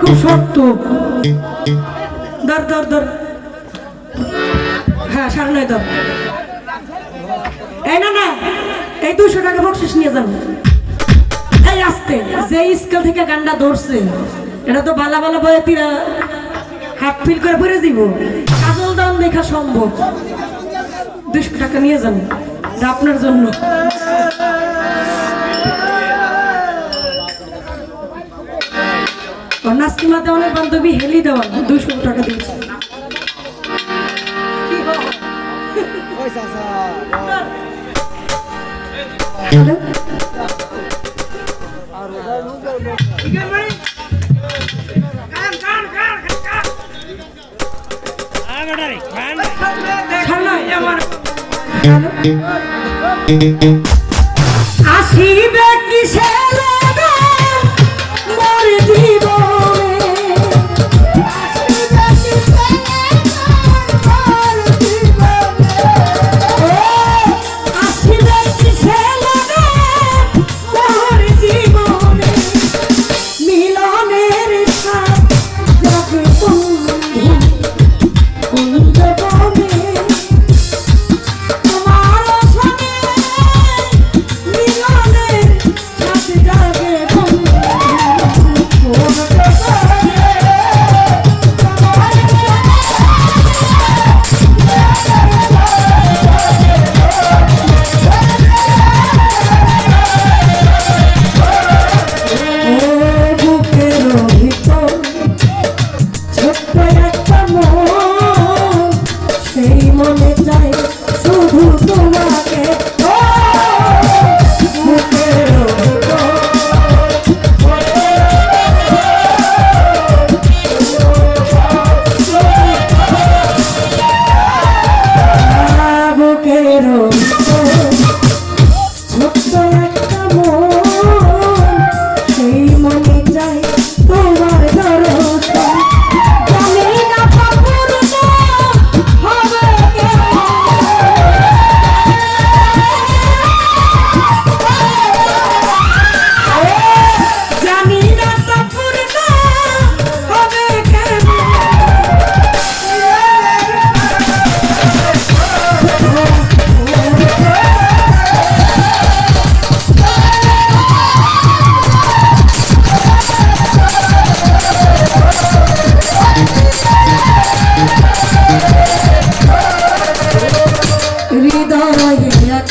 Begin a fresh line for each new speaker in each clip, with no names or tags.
খুব শক্ত। হ্যাঁ এই না না, এই দুশো টাকা বকশিস নিয়ে যান এই আসতে, যে স্কেল থেকে গানটা ধরছে, এটা তো বালা বালা বয়ে হাত ফিল করে পরে দিব কাজল দাম দেখা সম্ভব। দুশো টাকা নিয়ে যান আপনার জন্য। নাসিমা দেওয়ানের বান্ধবী হেলি দেওয়ান দুশো টাকা দিয়েছে। আসিবে কিসে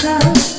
Africa.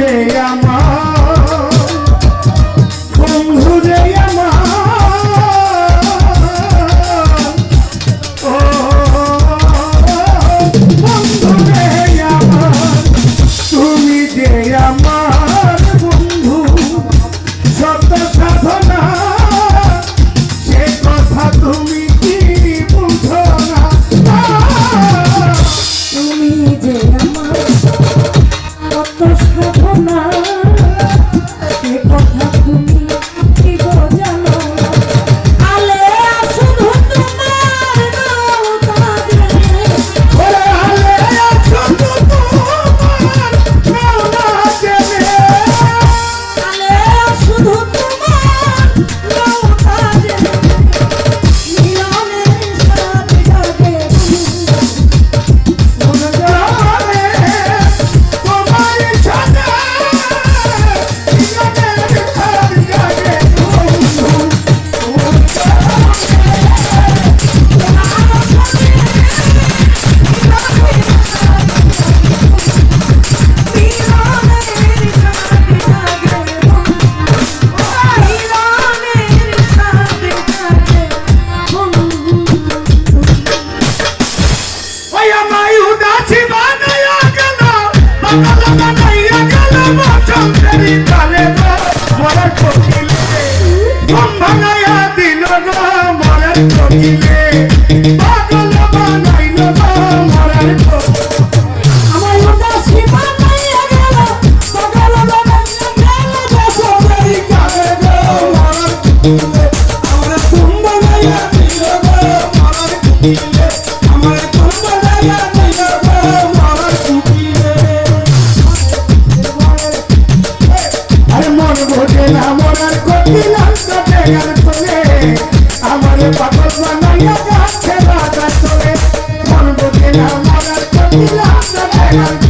যে আমার
Hey,
hey, hey, hey. love the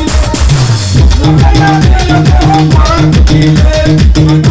Thank you.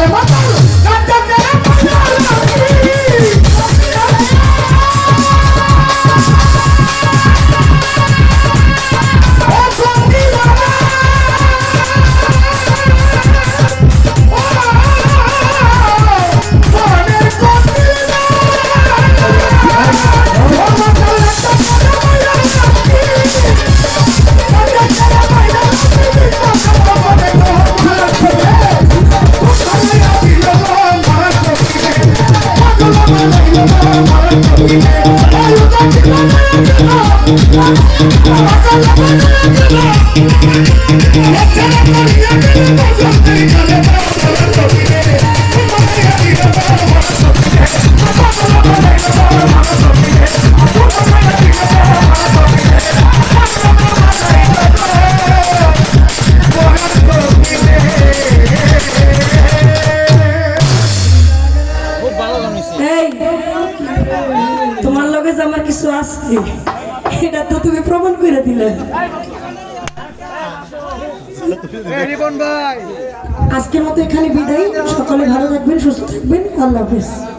Let's go. all of us.